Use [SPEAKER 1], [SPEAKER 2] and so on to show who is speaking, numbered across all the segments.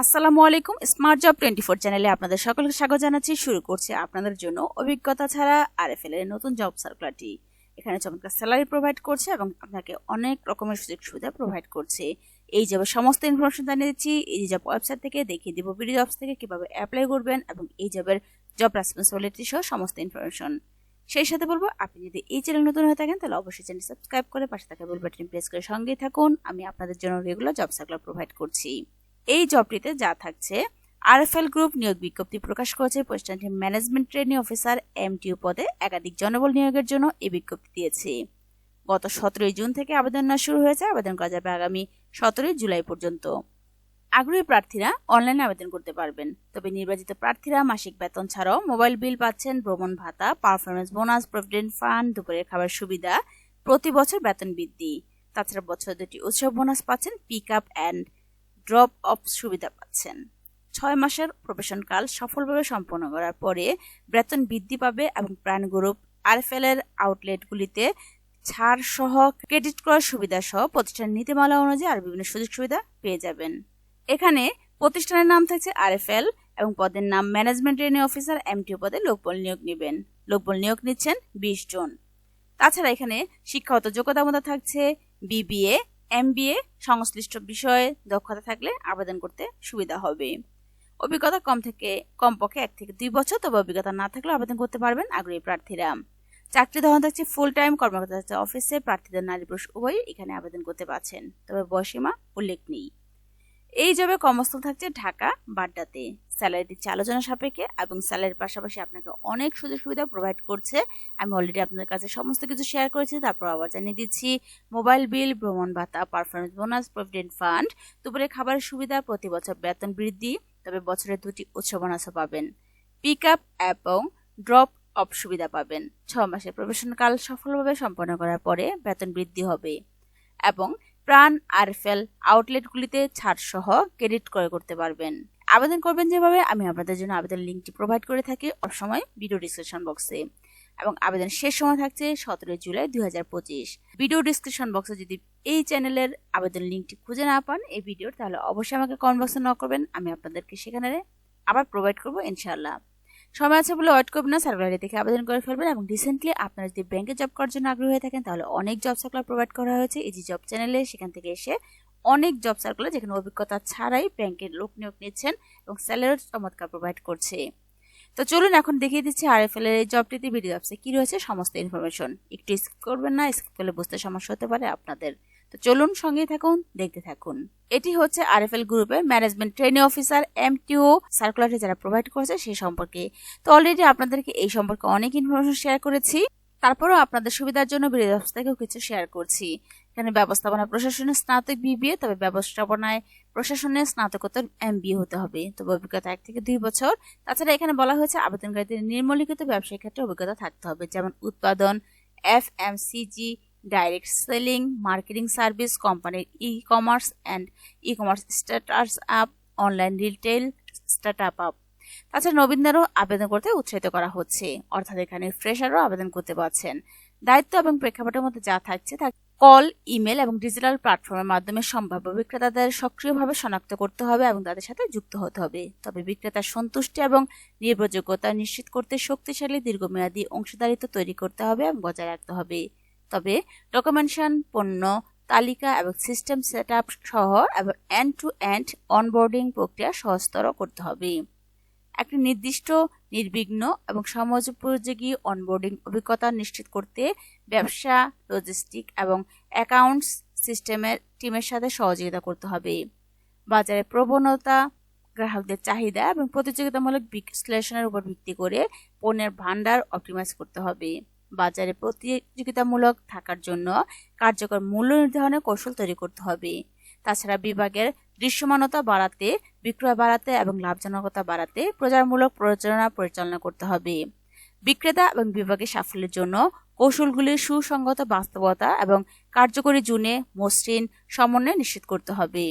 [SPEAKER 1] আসসালামু আলাইকুম smart job twenty four চ্যানেলে আপনাদের সকলকে স্বাগত জানাচ্ছি। শুরু করছে আপনাদের জন্য অভিজ্ঞতা ছাড়া আরএফএল এর নতুন জব সার্কুলারটি এখানে চমৎকার স্যালারি প্রোভাইড করছে এবং আপনাকে অনেক রকমের সুযোগ সুবিধা প্রোভাইড করছে। এই জবের সমস্ত ইনফরমেশন জানিয়ে দিচ্ছি, এই জব ওয়েবসাইট থেকে দেখিয়ে দিব ভিডিও জবস থেকে কীভাবে অ্যাপ্লাই করবেন এবং এই জবের জব রেসপন্সিবিলিটি সহ সমস্ত ইনফরমেশন সেই সাথে বলব, আপনি যদি এই চ্যানেল নতুন হয়ে থাকেন, তাহলে অবশ্যই চ্যানেল সাবস্ক্রাইব করে পাশে থাকা বেল বাটন প্রেস করে সঙ্গেই থাকুন। আমি আপনাদের জন্য রেগুলার জব সার্কুলার প্রোভাইড করছি। এই জবটিতে যা থাকছে, আরএফএল গ্রুপ নিয়োগ বিজ্ঞপ্তি প্রকাশ করেছে প্রতিষ্ঠানটি ম্যানেজমেন্ট ট্রেনিং অফিসার এমটিউ পদে একাধিক জনবল নিয়োগের জন্য এই বিজ্ঞপ্তি দিয়েছে। গত সতেরোই জুন থেকে আবেদন নেওয়া শুরু হয়েছে। আবেদন করা যাবে আগামী সতেরোই জুলাই পর্যন্ত। আগ্রহী প্রার্থীরা অনলাইনে আবেদন করতে পারবেন। তবে নির্বাচিত প্রার্থীরা মাসিক বেতন ছাড়াও মোবাইল বিল পাচ্ছেন, ভ্রমণ ভাতা পারফরমেন্স বোনাস, প্রভিডেন্ট ফান্ড, দুপুরের খাবার সুবিধা, প্রতি বছর বেতন বৃদ্ধি। তাছাড়া বছর দুটি উৎসব বোনাস পাচ্ছেন pick up and drop off সুবিধা পাচ্ছেন। ছয় মাসের প্রবেশনকাল সফলভাবে সম্পন্ন করার পরে বেতন বৃদ্ধি পাবে এবং প্রাণ গ্রুপ আরএফএল এর আউটলেটগুলিতে ছাড় সহ ক্রেডিট করার সুবিধা সহ প্রতিষ্ঠানের নীতিমালা অনুযায়ী আর বিভিন্ন সুযোগ সুবিধা পেয়ে যাবেন। এখানে প্রতিষ্ঠানের নাম থাকছে আরএফএল এবং পদের নাম ম্যানেজমেন্ট ট্রেনিং অফিসার এমটিও পদে লোকবল নিয়োগ নেবেন। লোকবল নিয়োগ নিচ্ছেন বিশ জন। তাছাড়া এখানে শিক্ষাগত যোগ্যতা মতো থাকছে বিবিএ এমবিএ, সংশ্লিষ্ট বিষয়ে দক্ষতা থাকলে আবেদন করতে সুবিধা হবে। অভিজ্ঞতা কম থেকে, কমপক্ষে এক থেকে দুই বছর, তবে অভিজ্ঞতা না থাকলে আবেদন করতে পারবেন আগ্রহী প্রার্থীরা। চাকরি ধরন থাকছে ফুল টাইম কর্মকর্তা অফিসে প্রার্থীদের নারী পুরুষ উভয়ই এখানে আবেদন করতে পারছেন। তবে বয়সীমা উল্লেখ নেই। এই জবে কর্মস্থল থাকছে ঢাকা, বাড্ডাতে। স্যালারি দিচ্ছে আলোচনা সাপেক্ষে এবং স্যালারির পাশাপাশি আপনাকে অনেক সুযোগ সুবিধা প্রোভাইড করছে। আমি অলরেডি আপনাদের কাছে সমস্ত কিছু শেয়ার করেছি, তারপর আবার জানিয়ে দিচ্ছি মোবাইল বিল ভ্রমণ ভাতা পারফরমেন্স বোনাস প্রভিডেন্ট ফান্ড দুপুরে খাবারের সুবিধা, প্রতি বছর বেতন বৃদ্ধি, তবে বছরে দুটি উৎসব বোনাসও পাবেন। পিক আপ এবং ড্রপ অফ সুবিধা পাবেন। ছ মাসের প্রবেশনকাল সফলভাবে সম্পন্ন করার পরে বেতন বৃদ্ধি হবে। এবং প্রাণ আরফেল আউটলেটগুলিতে ছাড় সহ ক্রেডিট ক্রয় করতে পারবেন। আবেদন করবেন যেভাবে, আমি আপনাদের জন্য আবেদন লিঙ্কটি প্রোভাইড করে থাকি অসময় ভিডিও ডিসক্রিপশন বক্সে এবং আবেদন শেষ সময় থাকছে সতেরোই জুলাই দুই হাজার পঁচিশ। ভিডিও ডিসক্রিপশন বক্সে যদি এই চ্যানেলের আবেদন লিঙ্কটি খুঁজে না পান এই ভিডিওর তাহলে অবশ্যই আমাকে কমেন্ট বক্সে ন করবেন, আমি আপনাদেরকে সেখানে আবার প্রোভাইড করব ইনশাল্লাহ সময় আছে বলে ওয়েট করবেন না সার্কুলারে দেখে আবেদন করে ফেলবেন এবং রিসেন্টলি আপনারা যদি ব্যাংকে জব করার জন্য আগ্রহী হয়ে থাকেন, তাহলে অনেক জব সার্কুলার প্রোভাইড করা হয়েছে। এই যে জব চ্যানেলে সেখান থেকে এসে অনেক জব সার্কুলার যেখানে অভিজ্ঞতা ছাড়াই ব্যাংকের লোক নিয়োগ নিচ্ছেন এবং স্যালারি চমৎকার প্রোভাইড করছে। তো চলুন এখন দেখিয়ে দিচ্ছি আর এফ এল এর জবটিতে ভিডিও অ্যাপসে কি রয়েছে, সমস্ত ইনফরমেশন একটু স্কিপ করবেন না স্কিপ করলে বুঝতে সমস্যা হতে পারে আপনাদের। তো চলুন সঙ্গেই থাকুন, দেখতে থাকুন। এটি হচ্ছে আরএফএল গ্রুপের management training officer M MTO সার্কুলারটি যারা প্রোভাইড করেছে সেই সম্পর্কে। তো অলরেডি আপনাদেরকে এই সম্পর্কে অনেক ইনফরমেশন শেয়ার করেছি। তারপরেও আপনাদের সুবিধার জন্য বিরোধী থেকেও কিছু শেয়ার করছি। এখানে ব্যবস্থাপনা প্রশাসনের স্নাতক বিবিএ তবে ব্যবস্থাপনায় প্রশাসনের স্নাতকোত্তর এম হতে হবে। তবে অভিজ্ঞতা এক থেকে দুই বছর। তাছাড়া এখানে বলা হয়েছে আবেদনকারীদের নির্মলিখিত ব্যবসায়িক ক্ষেত্রে অভিজ্ঞতা থাকতে হবে, যেমন উৎপাদন F M CG direct selling marketing service কোম্পানির e commerce and e commerce starters up online retail start up তাছাড়া নবীনদেরও আবেদন করতে উৎসাহিত করা হচ্ছে। অর্থাৎ এখানে ফ্রেশারও আবেদন করতে পারছেন। দায়িত্ব এবং প্রেক্ষাপটের মধ্যে যা থাকছে তা কল, ইমেল এবং ডিজিটাল প্ল্যাটফর্মের মাধ্যমে সম্ভাব্য বিক্রেতাদের সক্রিয়ভাবে শনাক্ত করতে হবে এবং তাদের সাথে যুক্ত হতে হবে। তবে বিক্রেতার সন্তুষ্টি এবং নির্ভরযোগ্যতা নিশ্চিত করতে শক্তিশালী, দীর্ঘমেয়াদী অংশীদারিত্ব তৈরি করতে হবে এবং বজায় রাখতে হবে। তবে ডকুমেন্টেশন পণ্য, তালিকা এবং সিস্টেম সেট আপ সহ এবং এন্ড টু এন্ড অনবোর্ডিং প্রক্রিয়া সহজতর করতে হবে। একটি নির্দিষ্ট, নির্বিঘ্ন এবং সমাজোপযোগী অনবোর্ডিং অভিজ্ঞতা নিশ্চিত করতে ব্যবসা লজিস্টিক এবং অ্যাকাউন্টস সিস্টেমের টিমের সাথে সহযোগিতা করতে হবে। বাজারে প্রবণতা, গ্রাহকদের চাহিদা এবং প্রতিযোগিতামূলক বিশ্লেষণের উপর ভিত্তি করে পণ্যের ভান্ডার অপটিমাইজ করতে হবে। বাজারে প্রতিযোগিতামূলক থাকার জন্য কার্যকর মূল্য নির্ধারণের কৌশল তৈরি করতে হবে। তাছাড়া বিভাগের দৃশ্যমানতা বাড়াতে, বিক্রয় বাড়াতে এবং লাভজনকতা বাড়াতে প্রচারমূলক প্রচারণা পরিচালনা করতে হবে। বিক্রেতা এবং বিভাগের সাফল্যের জন্য কৌশলগুলির সুসংগত বাস্তবতা এবং কার্যকরী জুনে মসৃণ সমন্বয় নিশ্চিত করতে হবে।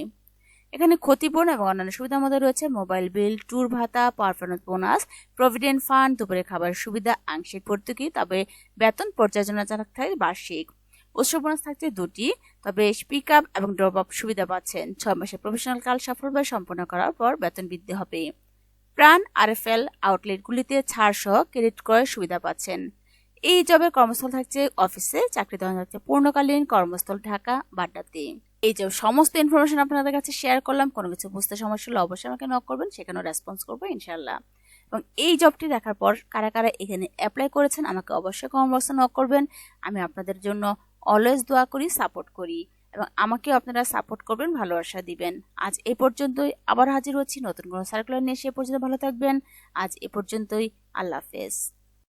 [SPEAKER 1] এখানে ক্ষতিপূরণ এবং অন্যান্য সুবিধার মধ্যে রয়েছে মোবাইল বিল, ট্যুর ভাতা পারফরমেন্স বোনাস, প্রভিডেন্ট ফান্ড দুপুরে খাবার সুবিধা, আংশিক ভর্তুকি, তবে বেতন পর্যালোচনা থাকতে বার্ষিক উৎসব বোনাস থাকছে দুটি, তবে পিক আপ এবং ড্রপ আপ সুবিধা পাচ্ছেন। ছয় মাসের প্রফেশনাল কাল সফলভাবে সম্পন্ন করার পর বেতন বৃদ্ধি হবে। প্রাণ, আরএফএল আউটলেটগুলিতে ছাড় সহ ক্রেডিট ক্রয়ের সুবিধা পাচ্ছেন। এই জবের কর্মস্থল থাকছে অফিসে চাকরি দেওয়া থাকছে পূর্ণকালীন কর্মস্থল ঢাকা, বাড্ডাতে। এই যে সমস্ত ইনফরমেশন আপনাদের কাছে শেয়ার করলাম, কোনো কিছু বুঝতে সমস্যা হলে অবশ্যই আমাকে নক করবেন, সেখানেও রেসপন্স করব ইনশাল্লাহ এবং এই জবটি দেখার পর কারা কারা এখানে অ্যাপ্লাই করেছেন, আমাকে অবশ্যই কমেন্ট বক্সে নক করবেন। আমি আপনাদের জন্য অলওয়েজ দোয়া করি সাপোর্ট করি এবং আমাকেও আপনারা সাপোর্ট করবেন, ভালোবাসা দিবেন। আজ এ পর্যন্তই আবার হাজির হচ্ছি নতুন কোনো সার্কুলার নিয়ে, সে পর্যন্ত ভালো থাকবেন। আজ এ পর্যন্তই, আল্লাহ হাফেজ।